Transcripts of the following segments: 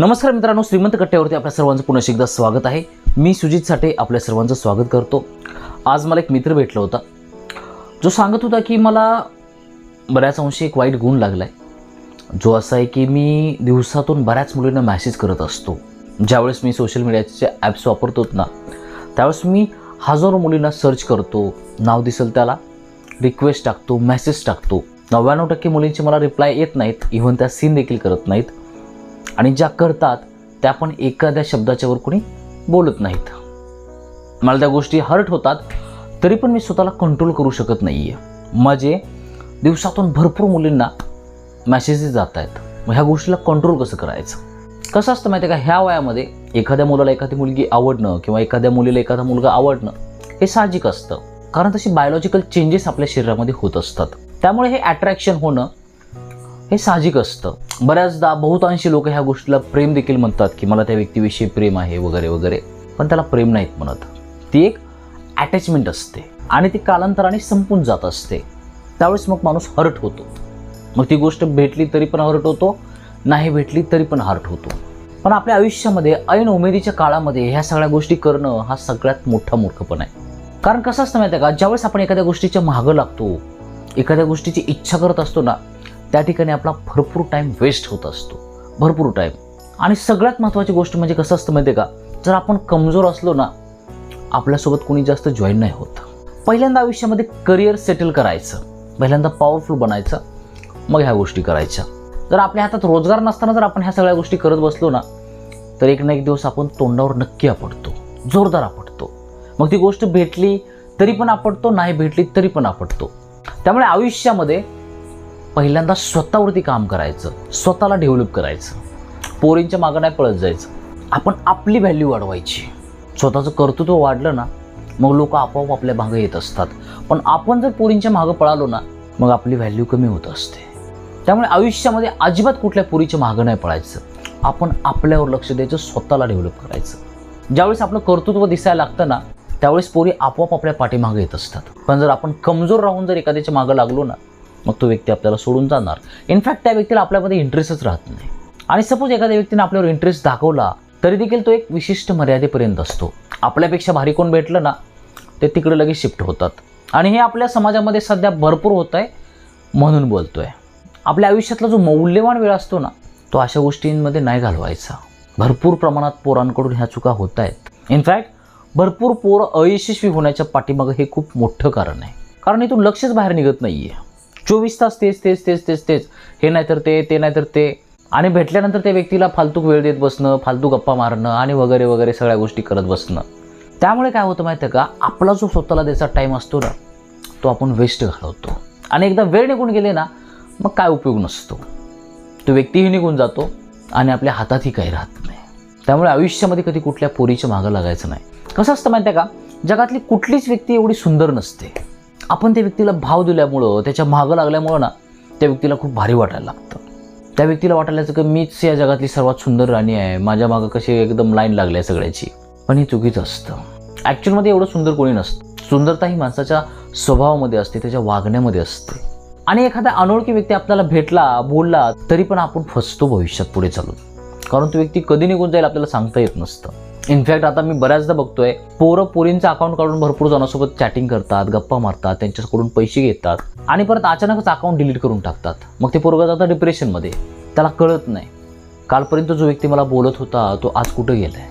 नमस्कार मित्रांनो श्रीमंत कट्ट्यावरती आपल्या सर्वांचं पुन्हा एकदा स्वागत आहे. मी सुजित साठे आपल्या सर्वांचं स्वागत करतो. आज मला एक मित्र भेटला होता. जो सांगत होता की मला बऱ्याच अंशी एक वाईट गुण लागला आहे जो असा आहे की मी दिवसातून बऱ्याच मुलींना मॅसेज करत असतो. ज्यावेळेस मी सोशल मीडियाचे ॲप्स वापरतो ना त्यावेळेस मी हजारो मुलींना सर्च करतो. नाव दिसेल त्याला रिक्वेस्ट टाकतो मेसेज टाकतो. नव्याण्णव टक्के मुलींचे मला रिप्लाय येत नाहीत. इव्हन त्या सीन देखील करत नाहीत. आणि ज्या करतात त्या पण एखाद्या शब्दाच्यावर कोणी बोलत नाहीत. मला त्या गोष्टी हर्ट होतात तरी पण मी स्वतःला कंट्रोल करू शकत नाही आहे माझे म्हणजे दिवसातून भरपूर मुलींना मॅसेजेस जात आहेत. मग ह्या गोष्टीला कंट्रोल कसं करायचं? कसं असतं माहिती आहे का ह्या वयामध्ये एखाद्या मुलाला एखादी मुलगी आवडणं किंवा एखाद्या मुलीला एखादा मुलगा आवडणं हे साहजिक असतं. कारण तशी बायोलॉजिकल चेंजेस आपल्या शरीरामध्ये होत असतात. त्यामुळे हे अट्रॅक्शन होणं हे साहजिक असतं. बऱ्याचदा बहुतांशी लोक ह्या गोष्टीला प्रेम देखील म्हणतात की मला त्या व्यक्तीविषयी प्रेम आहे वगैरे वगैरे. पण त्याला प्रेम नाहीत म्हणत. ती एक अटॅचमेंट असते आणि ती कालांतराने संपून जात असते. त्यावेळेस मग माणूस हर्ट होतो. मग ती गोष्ट भेटली तरी पण हर्ट होतो नाही भेटली तरी पण हर्ट होतो. पण आपल्या आयुष्यामध्ये ऐन उमेदीच्या काळामध्ये ह्या सगळ्या गोष्टी करणं हा सगळ्यात मोठा मूर्खपण आहे. कारण कसं असतं माहिती आहे का? ज्यावेळेस आपण एखाद्या गोष्टीच्या मागं लागतो एखाद्या गोष्टीची इच्छा करत असतो ना त्या ठिकाणी आपला भरपूर टाईम वेस्ट होत असतो. भरपूर टाईम आणि सगळ्यात महत्त्वाची गोष्ट म्हणजे कसं असतं माहिती आहे का? जर आपण कमजोर असलो ना आपल्यासोबत कोणी जास्त जॉईन नाही होत. पहिल्यांदा आयुष्यामध्ये करिअर सेटल करायचं. पहिल्यांदा पॉवरफुल बनायचं. मग ह्या गोष्टी करायच्या. जर आपल्या हातात रोजगार नसताना जर आपण ह्या सगळ्या गोष्टी करत बसलो ना तर एक ना एक दिवस आपण तोंडावर नक्की आपडतो जोरदार आपटतो. मग ती गोष्ट भेटली तरी पण आपटतो नाही भेटली तरी पण आपटतो. त्यामुळे आयुष्यामध्ये पहिल्यांदा स्वतःवरती काम करायचं स्वतःला डेव्हलप करायचं. पोरींच्या मागं नाही पळत जायचं. आपण आपली व्हॅल्यू वाढवायची. स्वतःचं कर्तृत्व वाढलं ना मग लोक आपोआप आपल्या मागं येत असतात. पण आपण जर पोरींच्या मागं पळालो ना मग आपली व्हॅल्यू कमी होत असते. त्यामुळे आयुष्यामध्ये अजिबात कुठल्या पोरीच्या मागं नाही पळायचं. आपण आपल्यावर लक्ष द्यायचं स्वतःला डेव्हलप करायचं. ज्यावेळेस आपलं कर्तृत्व दिसायला लागतं ना त्यावेळेस पोरी आपोआप आपल्या पाठीमागे येत असतात. पण जर आपण कमजोर राहून जर एखाद्याच्या मागं लागलो ना मग तो व्यक्ती आपल्याला सोडून जाणार. इनफॅक्ट त्या व्यक्तीला आपल्यामध्ये इंटरेस्टच राहत नाही. आणि सपोज एखाद्या व्यक्तीने आपल्यावर इंटरेस्ट दाखवला तरी देखील तो एक विशिष्ट मर्यादेपर्यंत असतो. आपल्यापेक्षा भारी कोण भेटलं ना ते तिकडे लगेच शिफ्ट होतात. आणि हे आपल्या समाजामध्ये सध्या भरपूर होत आहे म्हणून बोलतोय. आपल्या आयुष्यातला जो मौल्यवान वेळ असतो ना तो अशा गोष्टींमध्ये नाही घालवायचा. भरपूर प्रमाणात पोरांकडून ह्या चुका होत आहेत इनफॅक्ट भरपूर पोरं अयशस्वी होण्याच्या पाठीमागं हे खूप मोठं कारण आहे. कारण इथून लक्षच बाहेर निघत नाही आहे चोवीस तास तेच तेच तेच तेच तेच. हे नाहीतर ते ते नाहीतर ते. आणि भेटल्यानंतर त्या व्यक्तीला फालतू वेळ देत बसणं फालतू गप्पा मारणं आणि वगैरे वगैरे सगळ्या गोष्टी करत बसणं. त्यामुळे काय होतं माहिती आहे का? आपला जो स्वतःला द्यायचा टाईम असतो ना तो आपण वेस्ट घालवतो. आणि एकदा वेळ निघून गेले ना मग काय उपयोग नसतो. तो व्यक्तीही निघून जातो आणि आपल्या हातातही काही राहत नाही. त्यामुळे आयुष्यामध्ये कधी कुठल्या पोरीच्या मागं लागायचं नाही. कसं असतं माहिती आहे का? जगातली कुठलीच व्यक्ती एवढी सुंदर नसते. आपण त्या व्यक्तीला भाव दिल्यामुळं त्याच्या मागं लागल्यामुळं ना त्या व्यक्तीला खूप भारी वाटायला लागतं. त्या व्यक्तीला वाटायला की मीच या जगातली सर्वात सुंदर राणी आहे. माझ्या मागं कशी एकदम लाईन लागली आहे सगळ्याची. पण हे चुकीचं असतं. ॲक्च्युअलमध्ये एवढं सुंदर कोणी नसतं. सुंदरता ही माणसाच्या स्वभावामध्ये असते त्याच्या वागण्यामध्ये असते. आणि एखादा अनोळखी व्यक्ती आपल्याला भेटला बोलला तरी पण आपण फसतो भविष्यात पुढे चालून. कारण तो व्यक्ती कधी निघून जाईल आपल्याला सांगता येत नसतं. इनफॅक्ट आता मी बऱ्याचदा बघतोय पोरं पोरींचं अकाउंट काढून भरपूर जणांसोबत चॅटिंग करतात गप्पा मारतात त्यांच्याकडून पैसे घेतात आणि परत अचानकच अकाउंट डिलीट करून टाकतात. मग ते पोरगं जातं डिप्रेशनमध्ये त्याला कळत नाही. कालपर्यंत जो व्यक्ती मला बोलत होता तो आज कुठं गेलाय?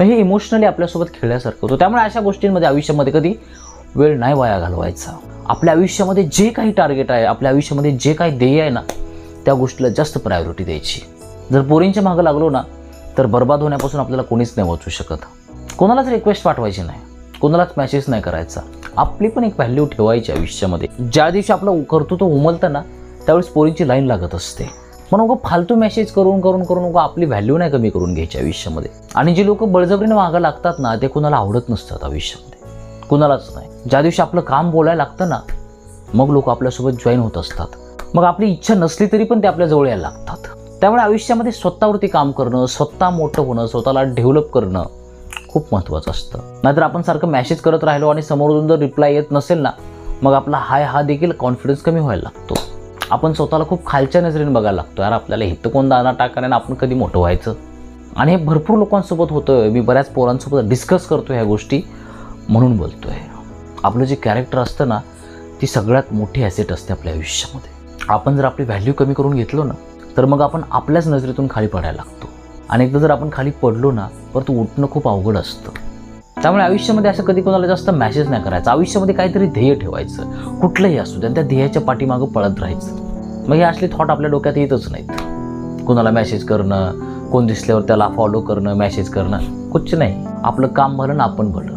मग हे इमोशनली आपल्यासोबत खेळल्यासारखं होतं. त्यामुळे अशा गोष्टींमध्ये आयुष्यामध्ये कधी वेळ नाही वाया घालवायचा. आपल्या आयुष्यामध्ये जे काही टार्गेट आहे आपल्या आयुष्यामध्ये जे काही ध्येय आहे ना त्या गोष्टीला जास्त प्रायोरिटी द्यायची. जर पोरींच्या मागं लागलो ना तर बर्बाद होण्यापासून आपल्याला कोणीच नाही वाचू शकत. कोणालाच रिक्वेस्ट पाठवायची नाही. कोणालाच मेसेज नाही करायचा. आपली पण एक व्हॅल्यू ठेवायची आयुष्यामध्ये. ज्या दिवशी आपलं कर्तृत्व उमलतं ना त्यावेळेस पोरींची लाईन लागत असते. पण उगं फालतू मेसेज करून करून करून उगं आपली व्हॅल्यू नाही कमी करून घ्यायची आयुष्यामध्ये. आणि जे लोक बळजबरीने मागं लागतात ना ते कुणाला आवडत नसतात आयुष्यामध्ये. कुणालाच नाही. ज्या दिवशी आपलं काम बोलायला लागतं ना मग लोक आपल्यासोबत जॉईन होत असतात. मग आपली इच्छा नसली तरी पण ते आपल्या जवळ यायला लागतात. त्यामुळे आयुष्यामध्ये स्वतःवरती काम करणं स्वतः मोठं होणं स्वतःला डेव्हलप करणं खूप महत्त्वाचं असतं. नाहीतर आपण सारखं मॅसेज करत राहिलो आणि समोरून जर रिप्लाय येत नसेल ना मग आपला हाय हा देखील कॉन्फिडन्स कमी व्हायला लागतो. आपण स्वतःला खूप खालच्या नजरेने बघायला लागतो यार आपल्याला हित कोण दाना टाका आपण कधी मोठं व्हायचं? आणि हे भरपूर लोकांसोबत होतं मी बऱ्याच पोरांसोबत डिस्कस करतो ह्या गोष्टी म्हणून बोलतो आहे आपलं जे कॅरेक्टर असतं ना ती सगळ्यात मोठी ॲसेट असते आपल्या आयुष्यामध्ये. आपण जर आपली व्हॅल्यू कमी करून घेतलो ना तर मग आपण आपल्याच नजरेतून खाली पडायला लागतो. आणि एकदा जर आपण खाली पडलो ना परत उठणं खूप अवघड असतं. त्यामुळे आयुष्यामध्ये असं कधी कोणाला जास्त मॅसेज नाही करायचा. आयुष्यामध्ये काहीतरी ध्येय ठेवायचं. कुठलंही असू आणि त्या ध्येयाच्या पाठीमागं पळत राहायचं. मग हे असले थॉट आपल्या डोक्यात येतच नाहीत. कोणाला मेसेज करणं कोण दिसल्यावर त्याला फॉलो करणं मेसेज करणं कुछ नाही. आपलं काम भलं ना आपण भलं.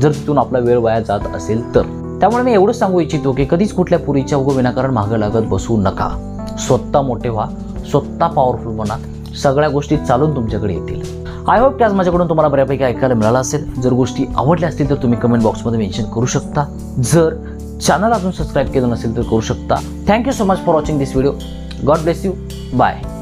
जर तिथून आपला वेळ वाया जात असेल तर. त्यामुळे मी एवढंच सांगू इच्छितो की कधीच कुठल्या पुरीच्या उगं विनाकारण मागं लागत बसू नका. स्वतः मोठे व्हा स्वतः पॉवरफुल बना. सगळ्या गोष्टी चालून तुमच्याकडे येतील. आय होप की आज माझ्याकडून तुम्हाला बऱ्यापैकी ऐकायला मिळालं असेल. जर गोष्टी आवडल्या असतील तर तुम्ही कमेंट बॉक्समध्ये मेन्शन करू शकता. जर चॅनल अजून सबस्क्राईब केलं नसेल तर करू शकता. Thank you so much for watching this video God bless you bye